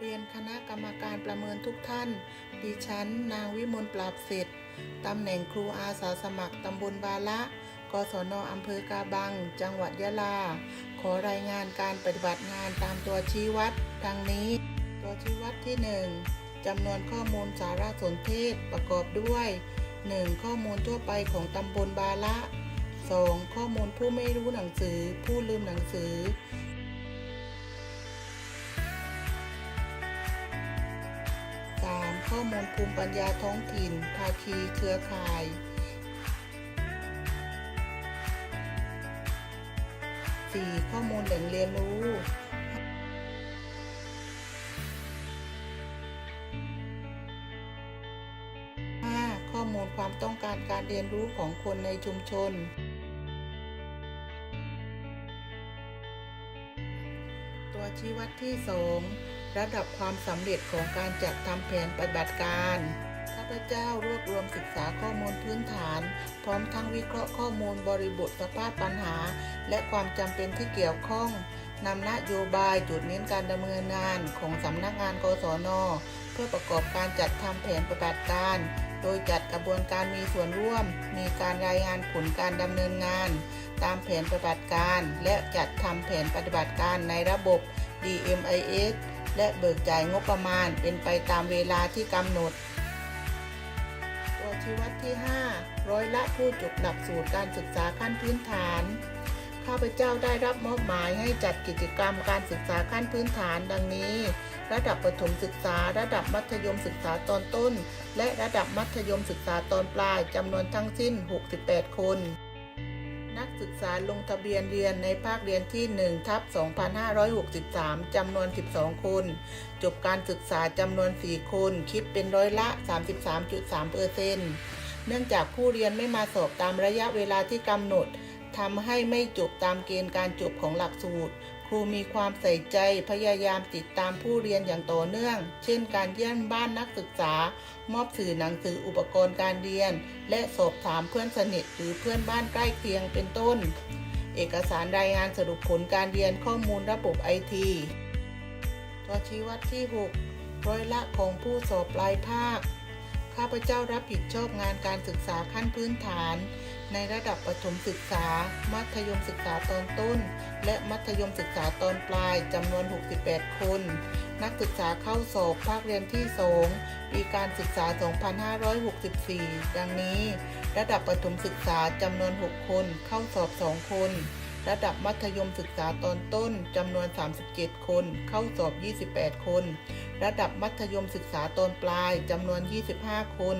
เรียนคณะกรรมการประเมินทุกท่าน ดิฉัน นางวิมลปราบเสร็จตำแหน่งครูอาสาสมัครตำบลบาละ กศนอำเภอกาบัง จังหวัดยะลา ขอรายงานการปฏิบัติงานตามตัวชี้วัด ดังนี้ ตัวชี้วัดที่ 1จำนวนข้อมูลสารสนเทศประกอบด้วย 1. ข้อมูลทั่วไปของตำบลบาละ 2. ข้อมูลผู้ไม่รู้หนังสือ ผู้ลืมหนังสือ ข้อมูลภูมิปัญญาท้องถิ่น ภาคีเครือข่าย 4. ข้อมูลแหล่งเรียนรู้ 5. ข้อมูลความต้องการการเรียนรู้ของคนในชุมชน ชี้วัดที่ 2 ระดับความสำเร็จของการจัดทำแผนปฏิบัติการข้าพเจ้ารวบรวมศึกษาข้อมูลพื้นฐาน พร้อมทั้งวิเคราะห์ข้อมูลบริบทสภาพปัญหา และความจำเป็นที่เกี่ยวข้องนำนโยบายจุดเน้นการดำเนินงานของสำนักงานกศน เพื่อประกอบการจัดทำแผนปฏิบัติการ โดยจัดกระบวนการมีส่วนร่วม มีการรายงานผลการดำเนินงาน ตามแผนปฏิบัติการ และจัดทำแผนปฏิบัติการในระบบ DMIS และเบิกจ่ายงบประมาณเป็นไปตามเวลาที่กำหนด ตัวชี้วัดที่ 5 ร้อยละผู้จบหลักสูตรการศึกษาขั้นพื้นฐาน ข้าพเจ้าได้รับมอบหมายให้จัดกิจกรรมการศึกษาขั้นพื้นฐานดังนี้ ระดับประถมศึกษา ระดับมัธยมศึกษาตอนต้น และระดับมัธยมศึกษาตอนปลายจำนวนทั้งสิ้น 68 คน นักศึกษาลงทะเบียนเรียนในภาคเรียนที่ 1 ทับ 2563 จำนวน 12 คน จบการศึกษาจำนวน 4 คน คิดเป็นร้อยละ 33.3เปอร์เซ็นต์เนื่องจากผู้เรียนไม่มาสอบตามระยะเวลาที่กำหนดทำให้ไม่จบตามเกณฑ์การจบของหลักสูตร ครูมีความใส่ใจพยายามติดตามผู้เรียนอย่างต่อเนื่อง เช่น การเยี่ยมบ้านนักศึกษา มอบสื่อหนังสืออุปกรณ์การเรียน และสอบถามเพื่อนสนิทหรือเพื่อนบ้านใกล้เคียงเป็นต้น เอกสารรายงานสรุปผลการเรียนข้อมูลระบบไอทีตัวชี้วัดที่ 6 ร้อยละของผู้สอบปลายภาค พเจ้ารับผิดชอบงานการศึกษาขั้นพื้นฐาน ในระดับประถมศึกษา มัธยมศึกษาตอนต้น และมัธยมศึกษาตอนปลายจำนวน 68 คน นักศึกษาเข้าสอบภาคเรียนที่ 2 ปีการศึกษา 2564 ดังนี้ ระดับประถมศึกษาจำนวน 6 คน เข้าสอบ 2 คน ระดับมัธยมศึกษาตอนต้นจำนวน 37 คน เข้าสอบ 28 คน ระดับมัธยมศึกษาตอนปลายจำนวน 25 คน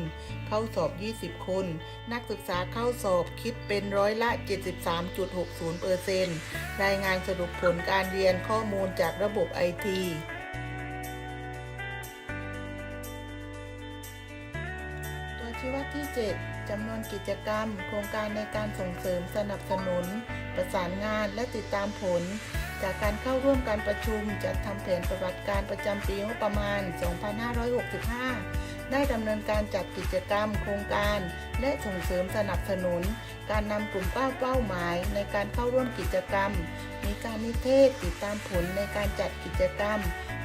เข้าสอบ 20 คน นักศึกษาเข้าสอบคิดเป็นร้อยละ 73.60เปอร์เซ็นรายงานสรุปผลการเรียนข้อมูลจากระบบไอทีตัวชี้วัดที่ 7จำนวนกิจกรรม โครงการในการส่งเสริมสนับสนุน ประสานงานและติดตามผล จากการเข้าร่วมการประชุมจัดทำแผนปฏิบัติการประจำปีงบประมาณ 2565 ได้ดำเนินการจัดกิจกรรม โครงการ และส่งเสริมสนับสนุน การนำกลุ่มเป้าเป้าหมายในการเข้าร่วมกิจกรรม มีการนิเทศติดตามผลในการจัดกิจกรรม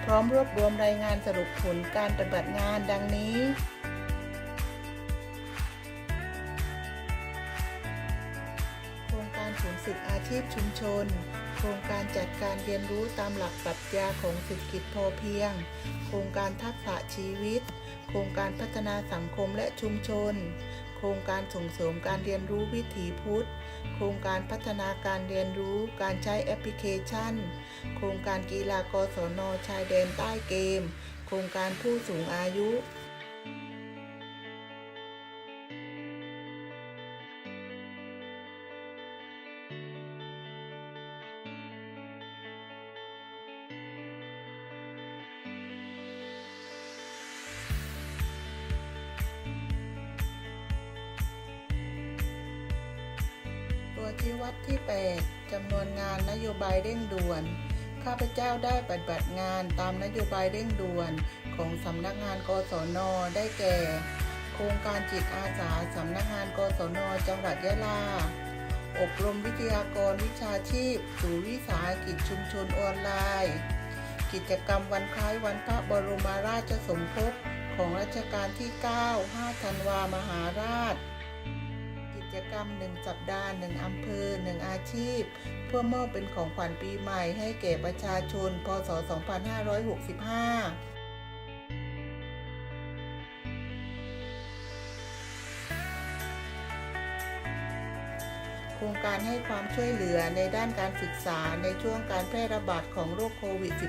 พร้อมรวบรวมรายงานสรุปผลการปฏิบัติงานดังนี้ ศูนย์ฝึกอาชีพชุมชน โครงการจัดการเรียนรู้ตามหลักปรัชญาของเศรษฐกิจพอเพียง โครงการทักษะชีวิต โครงการพัฒนาสังคมและชุมชน โครงการส่งเสริมการเรียนรู้วิถีพุทธ โครงการพัฒนาการเรียนรู้การใช้แอปพลิเคชัน โครงการกีฬากศนชายแดนใต้เกม โครงการผู้สูงอายุ ตัวชี้วัดที่ 8จำนวนงานนโยบายเร่งด่วน ข้าพเจ้าได้ปฏิบัติงานตามนโยบายเร่งด่วนของสำนักงานกศนได้แก่ โครงการจิตอาสาสำนักงานกศนจังหวัดยะลา อบรมวิทยากรวิชาชีพสู่วิสาหกิจชุมชนออนไลน์ กิจกรรมวันคล้ายวันพระบรมราชสมภพของรัชกาลที่ 9 5 ธันวามหาราช จกรรม 1 สัปดาห์ 1 อำเภอ 1 อาชีพ เพื่อมอบเป็นของขวัญปีใหม่ให้แก่ประชาชน พศ 2565โครงการให้ความช่วยเหลือในด้านการศึกษาในช่วงการแพร่ระบาดของโรคโควิด -19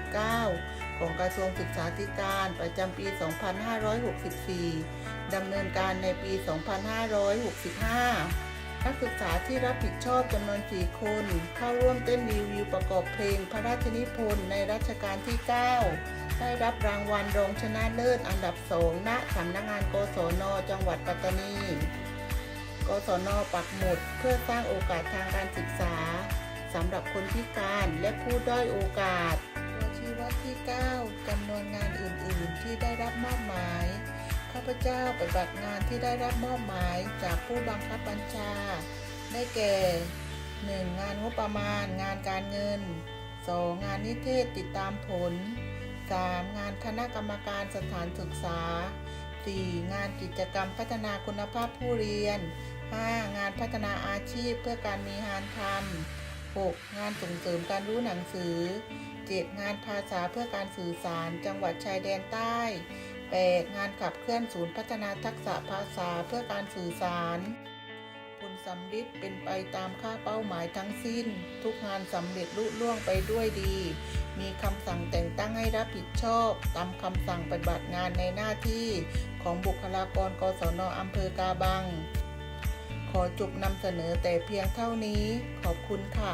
ของกระทรวงศึกษาธิการประจำปี 2564 ดำเนินการในปี 2565 นักศึกษาที่รับผิดชอบจำนวน 4 คน เข้าร่วมเต้นรีวิวประกอบเพลงพระราชนิพนธ์ในรัชกาลที่ 9 ได้รับรางวัลรองชนะเลิศอันดับ 2 ณ สำนักงานกศน จังหวัดปัตตานี กศน ปักหมุดเพื่อสร้างโอกาสทางการศึกษาสำหรับคนพิการและผู้ด้อยโอกาส ตัวชี้วัดที่ 9จำนวนงานอื่น ๆ ที่ได้รับมอบหมาย ข้าพเจ้าปฏิบัติงานที่ได้รับมอบหมายจากผู้บังคับบัญชา ได้แก่ 1. งานงบประมาณ งานการเงิน 2. งานนิเทศติดตามผล 3. งานคณะกรรมการสถานศึกษา 4. งานกิจกรรมพัฒนาคุณภาพผู้เรียน 5. งานพัฒนาอาชีพเพื่อการมีงานทำ 6. งานส่งเสริมการรู้หนังสือ 7. งานภาษาเพื่อการสื่อสารจังหวัดชายแดนใต้ 8. งานขับเคลื่อนศูนย์พัฒนาทักษะภาษาเพื่อการสื่อสารผลสำลิดเป็นไปตามค่าเป้าหมายทั้งสิ้น ทุกงานสำเร็จลุล่วงไปด้วยดี มีคำสั่งแต่งตั้งให้รับผิดชอบ ตามคำสั่งปฏิบัติงานในหน้าที่ของบุคลากรกศนอำเภอกาบัง ขอจบนำเสนอแต่เพียงเท่านี้ ขอบคุณค่ะ